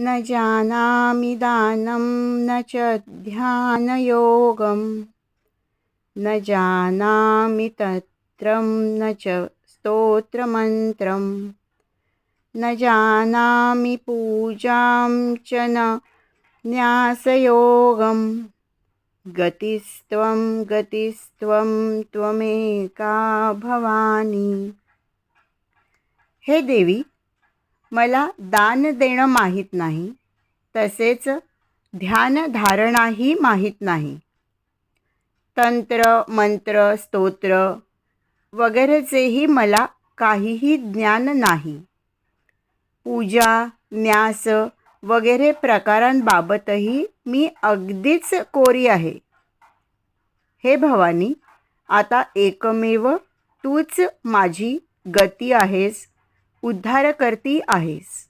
न जानामि दानं न च ध्यानयोगं न जानामि तत्रं न च स्तोत्रमन्त्रं न जानामि पूजां च न न्यासयोगं गतिस्त्वं गतिस्त्वं त्वमेका भवानी। हे देवी मला दान देणं माहीत नाही तसेच ध्यानधारणाही माहीत नाही. तंत्र मंत्र स्तोत्र वगैरेचेही मला काहीही ज्ञान नाही. पूजा न्यास वगैरे प्रकारांबाबतही मी अगदीच कोरी आहे. हे भवानी आता एकमेव तूच माझी गती आहेस. उद्धारकर्ती आहेस.